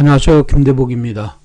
안녕하세요. 김대복입니다.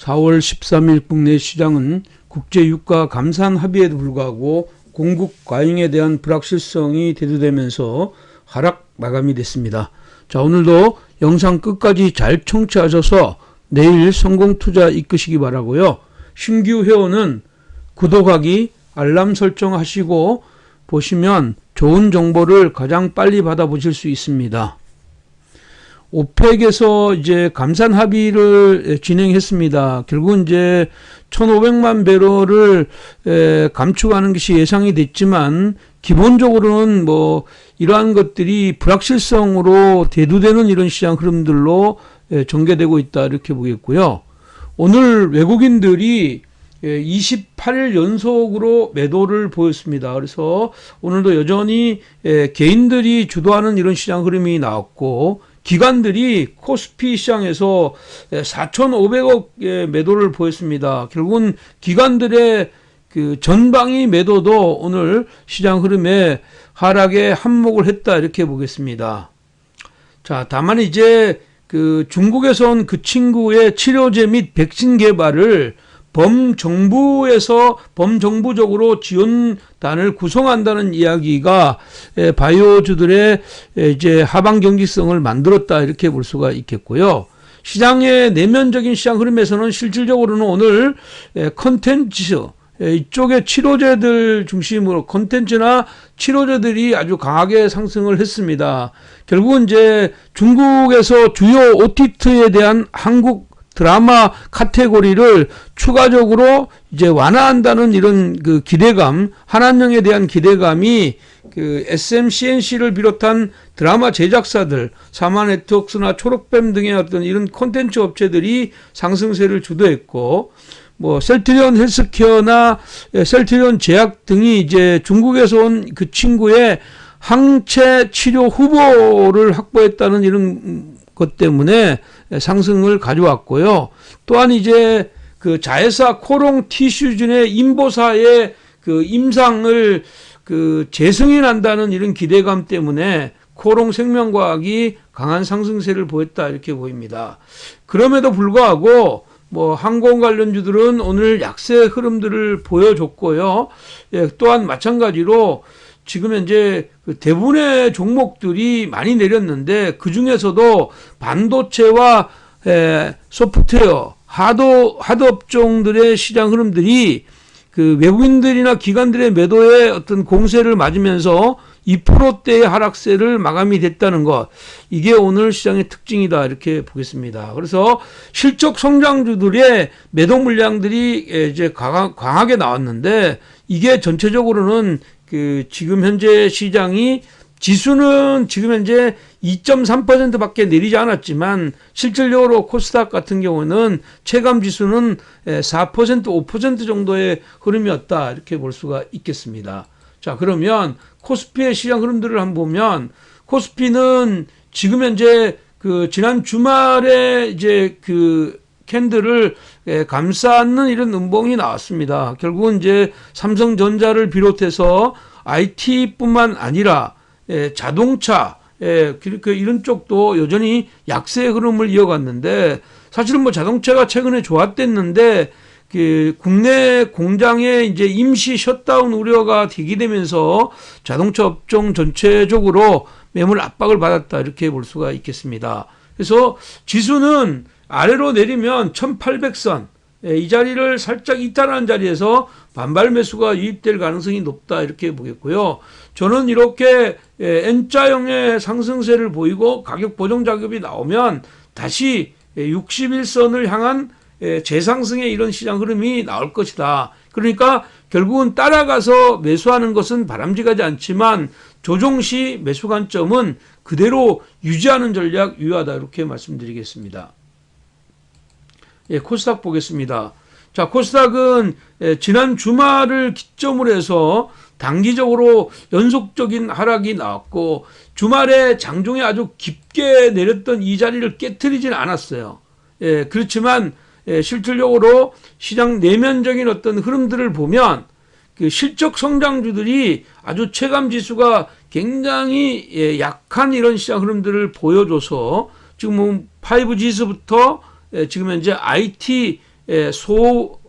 4월 13일 국내 시장은 국제 유가 감산 합의에도 불구하고 공급 과잉에 대한 불확실성이 대두되면서 하락 마감이 됐습니다. 자, 오늘도 영상 끝까지 잘 청취하셔서 내일 성공 투자 이끄시기 바라고요. 신규 회원은 구독하기, 알람 설정하시고 보시면 좋은 정보를 가장 빨리 받아보실 수 있습니다. 오펙에서 이제 감산 합의를 진행했습니다. 결국 이제 1,500만 배럴을 에, 감축하는 것이 예상이 됐지만 기본적으로는 뭐 이러한 것들이 불확실성으로 대두되는 이런 시장 흐름들로 에, 전개되고 있다 이렇게 보겠고요. 오늘 외국인들이 28일 연속으로 매도를 보였습니다. 그래서 오늘도 여전히 에, 개인들이 주도하는 이런 시장 흐름이 나왔고 기관들이 코스피 시장에서 4,500억의 매도를 보였습니다. 결국은 기관들의 그 전방위 매도도 오늘 시장 흐름에 하락에 한몫을 했다 이렇게 보겠습니다. 자, 다만 이제 그 중국에서 온 그 친구의 치료제 및 백신 개발을 범정부에서 범정부적으로 지원단을 구성한다는 이야기가 에, 바이오주들의 에, 이제 하방 경직성을 만들었다 이렇게 볼 수가 있겠고요. 시장의 내면적인 시장 흐름에서는 실질적으로는 오늘 에, 컨텐츠 에, 이쪽에 치료제들 중심으로 컨텐츠나 치료제들이 아주 강하게 상승을 했습니다. 결국은 이제 중국에서 주요 OTT에 대한 한국 드라마 카테고리를 추가적으로 이제 완화한다는 이런 그 기대감, 한한령에 대한 기대감이 그 SMCNC를 비롯한 드라마 제작사들, 사마 네트워크나 초록뱀 등의 어떤 이런 콘텐츠 업체들이 상승세를 주도했고, 뭐 셀트리온 헬스케어나 셀트리온 제약 등이 이제 중국에서 온 그 친구의 항체 치료 후보를 확보했다는 이런 것 때문에 상승을 가져왔고요. 또한 이제 그 자회사 코롱 티슈진의 임보사의 그 임상을 그 재승인한다는 이런 기대감 때문에 코롱 생명과학이 강한 상승세를 보였다 이렇게 보입니다. 그럼에도 불구하고 뭐 항공 관련주들은 오늘 약세 흐름들을 보여줬고요. 예, 또한 마찬가지로 지금 현재 그 대부분의 종목들이 많이 내렸는데 그 중에서도 반도체와 에, 소프트웨어, 하드 하드 업종들의 시장 흐름들이 그 외국인들이나 기관들의 매도에 어떤 공세를 맞으면서 2%대의 하락세를 마감이 됐다는 것. 이게 오늘 시장의 특징이다. 이렇게 보겠습니다. 그래서 실적 성장주들의 매도 물량들이 이제 강하게 나왔는데 이게 전체적으로는 그 지금 현재 시장이 지수는 지금 현재 2.3% 밖에 내리지 않았지만 실질적으로 코스닥 같은 경우는 체감 지수는 4% 5% 정도의 흐름이었다. 이렇게 볼 수가 있겠습니다. 자, 그러면 코스피의 시장 흐름들을 한번 보면 코스피는 지금 현재 그 지난 주말에 이제 그 캔들을 감싸는 이런 음봉이 나왔습니다. 결국은 이제 삼성전자를 비롯해서 IT뿐만 아니라 자동차 그 이런 쪽도 여전히 약세의 흐름을 이어갔는데 사실은 뭐 자동차가 최근에 좋았댔는데 그 국내 공장에 이제 임시 셧다운 우려가 제기되면서 자동차 업종 전체적으로 매물 압박을 받았다 이렇게 볼 수가 있겠습니다. 그래서 지수는 아래로 내리면 1800선 이 자리를 살짝 이탈하는 자리에서 반발 매수가 유입될 가능성이 높다 이렇게 보겠고요. 저는 이렇게 N자형의 상승세를 보이고 가격 보정 작업이 나오면 다시 61선을 향한 재상승의 이런 시장 흐름이 나올 것이다. 그러니까 결국은 따라가서 매수하는 것은 바람직하지 않지만 조정 시 매수 관점은 그대로 유지하는 전략 유효하다 이렇게 말씀드리겠습니다. 예, 코스닥 보겠습니다. 자, 코스닥은 예, 지난 주말을 기점으로 해서 단기적으로 연속적인 하락이 나왔고 주말에 장중에 아주 깊게 내렸던 이 자리를 깨뜨리지는 않았어요. 예, 그렇지만 예, 실질적으로 시장 내면적인 어떤 흐름들을 보면 그 실적 성장주들이 아주 체감 지수가 굉장히 예, 약한 이런 시장 흐름들을 보여줘서 지금 뭐 5G서부터 지금 현재 IT 에, 소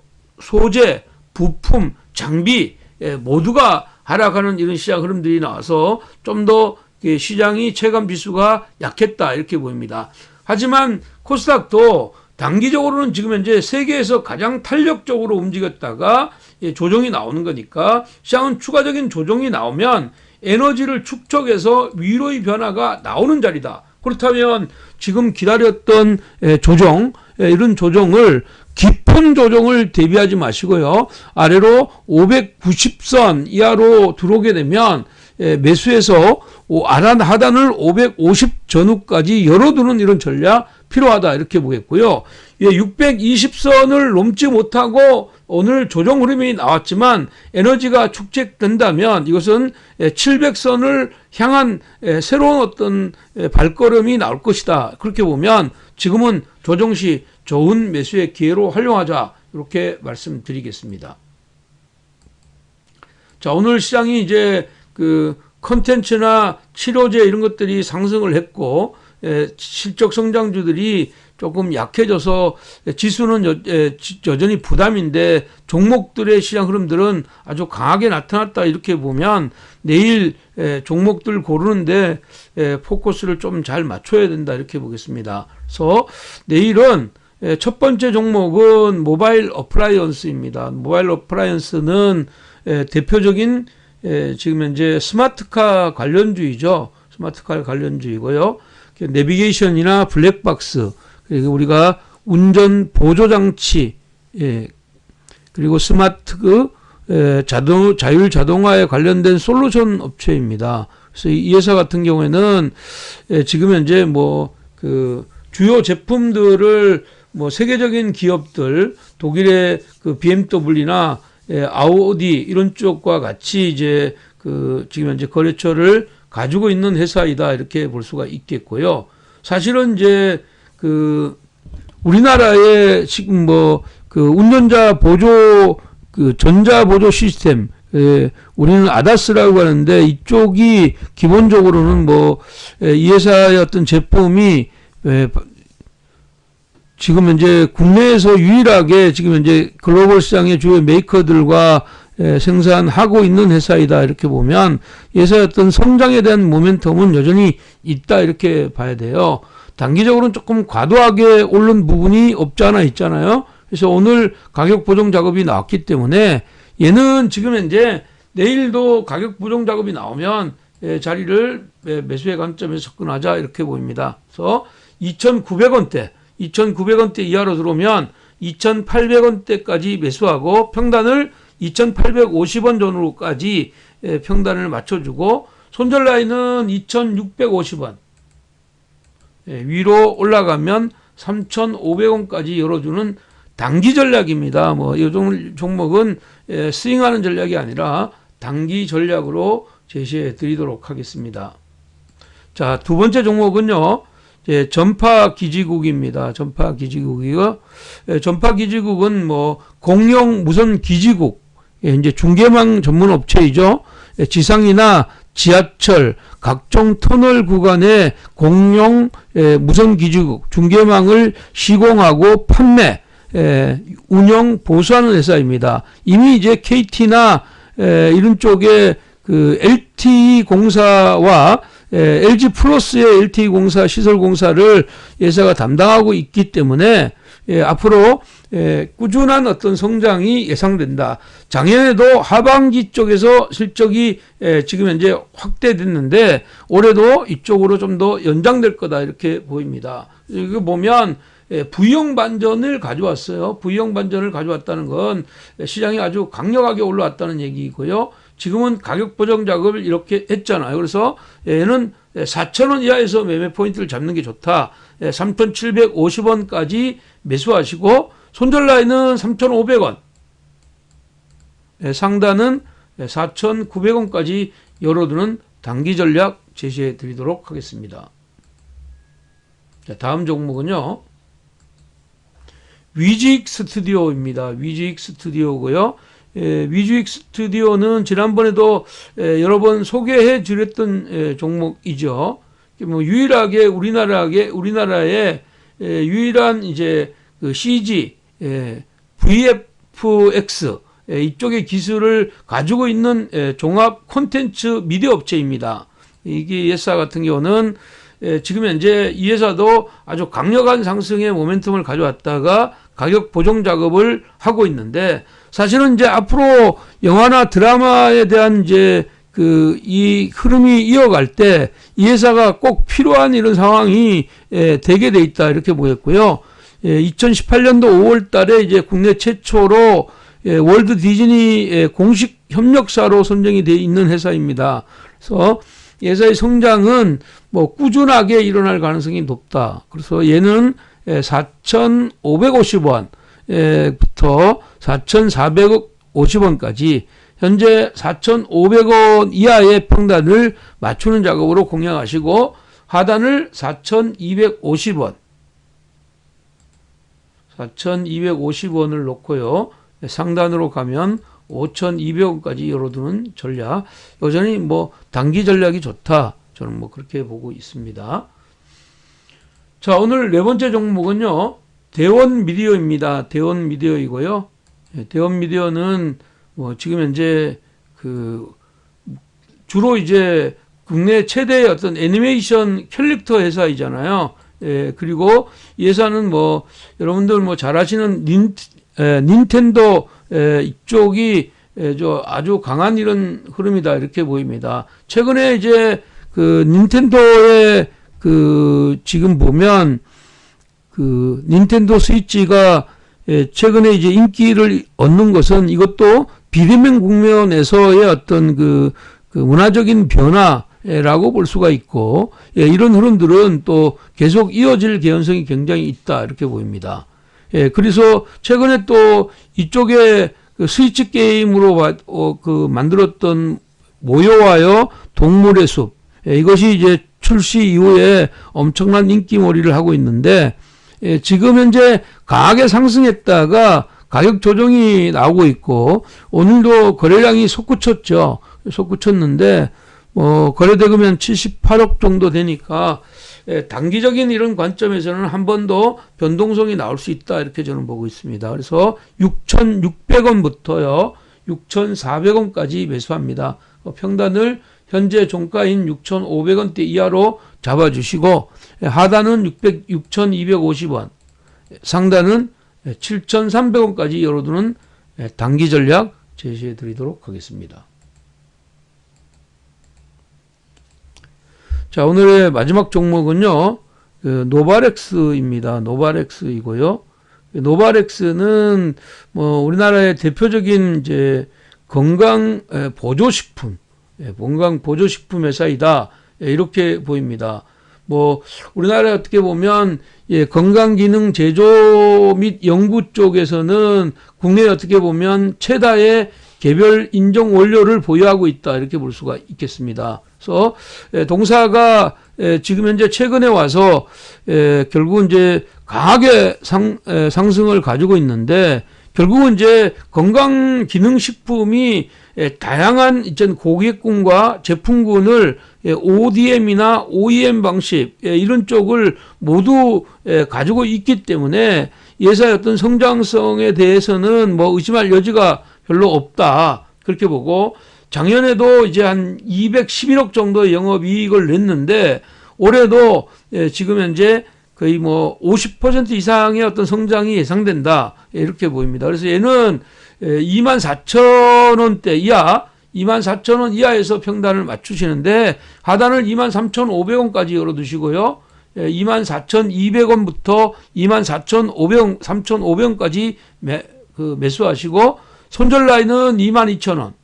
소재, 부품, 장비 에, 모두가 하락하는 이런 시장 흐름들이 나와서 좀 더 시장이 체감 지수가 약했다 이렇게 보입니다. 하지만 코스닥도 단기적으로는 지금 현재 세계에서 가장 탄력적으로 움직였다가 예, 조정이 나오는 거니까 시장은 추가적인 조정이 나오면 에너지를 축적해서 위로의 변화가 나오는 자리다. 그렇다면 지금 기다렸던 예, 조정 예, 이런 조정을 깊은 조정을 대비하지 마시고요. 아래로 590선 이하로 들어오게 되면 예, 매수해서 아란 하단을 550 전후까지 열어두는 이런 전략 필요하다 이렇게 보겠고요. 예, 620선을 넘지 못하고 오늘 조정 흐름이 나왔지만 에너지가 축적된다면 이것은 700선을 향한 새로운 어떤 발걸음이 나올 것이다. 그렇게 보면 지금은 조정 시 좋은 매수의 기회로 활용하자 이렇게 말씀드리겠습니다. 자, 오늘 시장이 이제 그 컨텐츠나 치료제 이런 것들이 상승을 했고 에, 실적 성장주들이 조금 약해져서 지수는 여전히 부담인데 종목들의 시장 흐름들은 아주 강하게 나타났다 이렇게 보면 내일 에, 종목들 고르는데 에, 포커스를 좀 잘 맞춰야 된다 이렇게 보겠습니다. 그래서 내일은 에, 첫 번째 종목은 모바일 어플라이언스입니다. 모바일 어플라이언스는 에, 대표적인 에, 지금 현재 스마트카 관련주이죠. 스마트카 관련주이고요. 내비게이션이나 블랙박스 그리고 우리가 운전 보조 장치 예, 그리고 스마트 그 에, 자동 자율 자동화에 관련된 솔루션 업체입니다. 그래서 이 회사 같은 경우에는 에, 지금 현재 뭐 그 주요 제품들을 뭐 세계적인 기업들 독일의 그 BMW나 에, 아우디 이런 쪽과 같이 이제 그 지금 현재 거래처를 가지고 있는 회사이다 이렇게 볼 수가 있겠고요. 사실은 이제 그 우리나라의 지금 뭐 그 운전자 보조 그 전자 보조 시스템 예, 우리는 아다스라고 하는데 이쪽이 기본적으로는 뭐이 회사의 어떤 제품이 예, 지금 현재 국내에서 유일하게 지금 현재 글로벌 시장의 주요 메이커들과 예, 생산하고 있는 회사이다 이렇게 보면 회사의 어떤 성장에 대한 모멘텀은 여전히 있다 이렇게 봐야 돼요. 단기적으로는 조금 과도하게 오른 부분이 없지 않아 있잖아요. 그래서 오늘 가격 보정 작업이 나왔기 때문에 얘는 지금 현재 내일도 가격 보정 작업이 나오면 예, 자리를 예, 매수의 관점에서 접근하자 이렇게 보입니다. 그래서 2,900원대, 2,900원대 이하로 들어오면 2,800원대까지 매수하고 평단을 2,850원 전후로까지 예, 평단을 맞춰주고 손절 라인은 2,650원 예, 위로 올라가면 3,500원까지 열어주는 단기 전략입니다. 뭐 이 종목은 예, 스윙하는 전략이 아니라 단기 전략으로 제시해 드리도록 하겠습니다. 자, 두 번째 종목은요. 예, 전파 기지국입니다. 전파 기지국이요. 예, 전파 기지국은 뭐 공영 무선 기지국 예, 이제 중계망 전문 업체이죠. 예, 지상이나 지하철 각종 터널 구간의 공용 예, 무선 기지국 중계망을 시공하고 판매 예, 운영 보수하는 회사입니다. 이미 이제 KT나 예, 이런 쪽에 그 LTE 공사와 예, LG 플러스의 LTE 공사 시설 공사를 회사가 담당하고 있기 때문에 예, 앞으로 예, 꾸준한 어떤 성장이 예상된다. 작년에도 하반기 쪽에서 실적이 예, 지금 현재 확대됐는데 올해도 이쪽으로 좀 더 연장될 거다 이렇게 보입니다. 이거 보면 예, 부영 반전을 가져왔어요. 부영 반전을 가져왔다는 건 시장이 아주 강력하게 올라왔다는 얘기고요. 지금은 가격 보정 작업을 이렇게 했잖아요. 그래서 얘는 4,000원 이하에서 매매 포인트를 잡는 게 좋다. 3,750원까지 매수하시고 손절 라인은 3,500원. 상단은 4,900원까지 열어두는 단기 전략 제시해 드리도록 하겠습니다. 자, 다음 종목은요. 위직 스튜디오입니다. 위직 스튜디오고요. 예, 위직 스튜디오는 지난번에도 예, 여러 번 소개해 드렸던 예, 종목이죠. 뭐 유일하게 우리나라에 우리나라의 에, 유일한 이제 그 CG 에, VFX 에, 이쪽의 기술을 가지고 있는 에, 종합 콘텐츠 미디어 업체입니다. 이게 이 회사 같은 경우는 에, 지금 현재 이 회사도 아주 강력한 상승의 모멘텀을 가져왔다가 가격 보정 작업을 하고 있는데 사실은 이제 앞으로 영화나 드라마에 대한 이제 그 이 흐름이 이어갈 때 이 회사가 꼭 필요한 이런 상황이 에, 되게 돼 있다 이렇게 보였고요. 예, 2018년도 5월 달에 이제 국내 최초로 예, 월드 디즈니 의 공식 협력사로 선정이 돼 있는 회사입니다. 그래서 이 회사의 성장은 뭐 꾸준하게 일어날 가능성이 높다. 그래서 얘는 4,550원부터 4,450원까지 현재 4,500원 이하의 평단을 맞추는 작업으로 공략하시고 하단을 4,250원 4,250원을 놓고요. 상단으로 가면 5,200원까지 열어두는 전략. 여전히 뭐 단기 전략이 좋다. 저는 뭐 그렇게 보고 있습니다. 자, 오늘 네 번째 종목은요. 대원 미디어입니다. 대원 미디어이고요. 예, 대원 미디어는 뭐 지금 현재 그 주로 이제 국내 최대의 어떤 애니메이션 캘릭터 회사이잖아요. 예, 그리고 이 회사는 뭐 여러분들 뭐 잘 아시는 닌, 에, 닌텐도 에, 이쪽이 에, 저 아주 강한 이런 흐름이다 이렇게 보입니다. 최근에 이제 그 닌텐도의 그 지금 보면 그 닌텐도 스위치가 예, 최근에 이제 인기를 얻는 것은 이것도 비대면 국면에서의 어떤 그, 그 문화적인 변화 라고 볼 수가 있고 예, 이런 흐름들은 또 계속 이어질 개연성이 굉장히 있다 이렇게 보입니다. 예, 그래서 최근에 또 이쪽에 그 스위치 게임으로 와- 어, 그 만들었던 모여와요 동물의 숲 예, 이것이 이제 출시 이후에 엄청난 인기몰이를 하고 있는데 예, 지금 현재 강하게 상승했다가 가격 조정이 나오고 있고 오늘도 거래량이 솟구쳤죠. 솟구쳤는데 뭐 거래대금이 한 78억 정도 되니까 예, 단기적인 이런 관점에서는 한 번 더 변동성이 나올 수 있다 이렇게 저는 보고 있습니다. 그래서 6,600원부터요 6,400원까지 매수합니다. 어, 평단을 현재 종가인 6,500원대 이하로 잡아주시고 예, 하단은 600, 6,250원, 상단은 7,300원까지 열어두는 예, 단기 전략 제시해 드리도록 하겠습니다. 자, 오늘의 마지막 종목은요, 그 노바렉스입니다. 노바렉스이고요. 노바렉스는 뭐 우리나라의 대표적인 이제 건강 에, 보조식품, 예, 건강 보조식품 회사이다. 예, 이렇게 보입니다. 뭐 우리나라에 어떻게 보면 예, 건강기능 제조 및 연구 쪽에서는 국내에 어떻게 보면 최다의 개별 인정 원료를 보유하고 있다 이렇게 볼 수가 있겠습니다. 그래서 예, 동사가 예, 지금 현재 최근에 와서 예, 결국은 이제 강하게 상, 에, 상승을 가지고 있는데 결국은 이제 건강 기능 식품이 예, 다양한 이제 고객군과 제품군을 예, ODM이나 OEM 방식 예, 이런 쪽을 모두 예, 가지고 있기 때문에 예사의 어떤 성장성에 대해서는 뭐 의심할 여지가 별로 없다. 그렇게 보고 작년에도 이제 한 211억 정도의 영업이익을 냈는데 올해도 예, 지금 현재 거의 뭐 50% 이상의 어떤 성장이 예상된다 예, 이렇게 보입니다. 그래서 얘는 2만 4천 원대 이하, 2만 4천 원 이하에서 평단을 맞추시는데 하단을 2만 3천 500원까지 열어두시고요. 2만 4천 200원부터 2만 4천 500원, 3천 500원까지 매, 그 매수하시고 손절 라인은 2만 2천 원.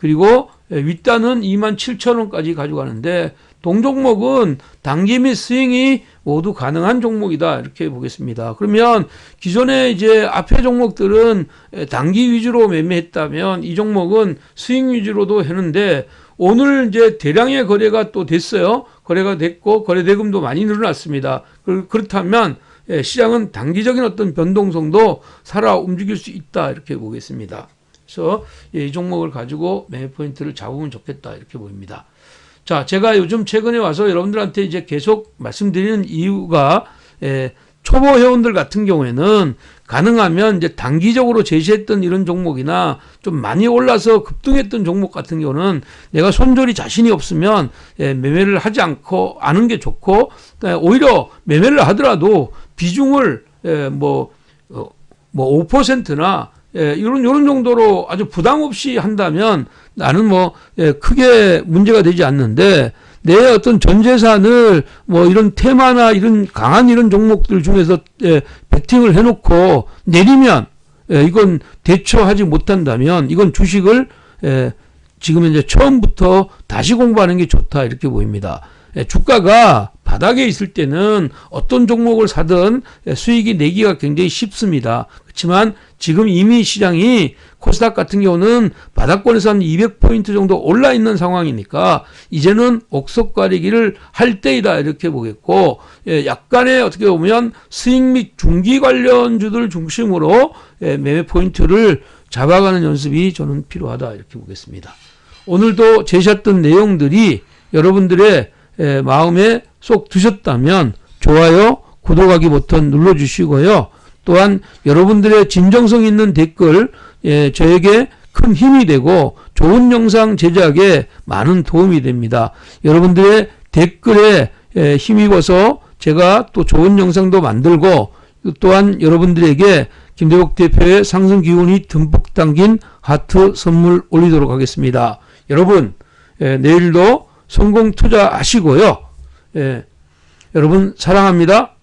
그리고 윗단은 2만 7천 원까지 가져가는데 동종목은 단기 및 스윙이 모두 가능한 종목이다 이렇게 보겠습니다. 그러면 기존에 이제 앞에 종목들은 단기 위주로 매매했다면 이 종목은 스윙 위주로도 했는데 오늘 이제 대량의 거래가 또 됐어요. 거래가 됐고 거래 대금도 많이 늘어났습니다. 그- 그렇다면 예, 시장은 단기적인 어떤 변동성도 살아 움직일 수 있다 이렇게 보겠습니다. 그래서 예, 이 종목을 가지고 매매 포인트를 잡으면 좋겠다 이렇게 보입니다. 자, 제가 요즘 최근에 와서 여러분들한테 이제 계속 말씀드리는 이유가 에, 초보 회원들 같은 경우에는 가능하면 이제 단기적으로 제시했던 이런 종목이나 좀 많이 올라서 급등했던 종목 같은 경우는 내가 손절이 자신이 없으면 예, 매매를 하지 않고 아는 게 좋고 예, 오히려 매매를 하더라도 비중을 예, 뭐 어, 뭐 5%나 예, 이런 이런 정도로 아주 부담 없이 한다면 나는 뭐 예, 크게 문제가 되지 않는데 내 어떤 전 재산을 뭐 이런 테마나 이런 강한 이런 종목들 중에서 예, 베팅을 해놓고 내리면 예, 이건 대처하지 못한다면 이건 주식을 예, 지금 이제 처음부터 다시 공부하는 게 좋다 이렇게 보입니다. 예, 주가가 바닥에 있을 때는 어떤 종목을 사든 예, 수익이 내기가 굉장히 쉽습니다. 그렇지만 지금 이미 시장이 코스닥 같은 경우는 바닥권에서 한 200포인트 정도 올라 있는 상황이니까 이제는 옥석 가리기를 할 때이다 이렇게 보겠고 예, 약간의 어떻게 보면 수익 및 중기 관련주들 중심으로 예, 매매 포인트를 잡아가는 연습이 저는 필요하다 이렇게 보겠습니다. 오늘도 제시했던 내용들이 여러분들의 에, 마음에 쏙 드셨다면 좋아요, 구독하기 버튼 눌러주시고요. 또한 여러분들의 진정성 있는 댓글 예, 저에게 큰 힘이 되고 좋은 영상 제작에 많은 도움이 됩니다. 여러분들의 댓글에 예, 힘입어서 제가 또 좋은 영상도 만들고 또한 여러분들에게 김대복 대표의 상승 기운이 듬뿍 담긴 하트 선물 올리도록 하겠습니다. 여러분 예, 내일도 성공 투자하시고요. 예, 여러분 사랑합니다.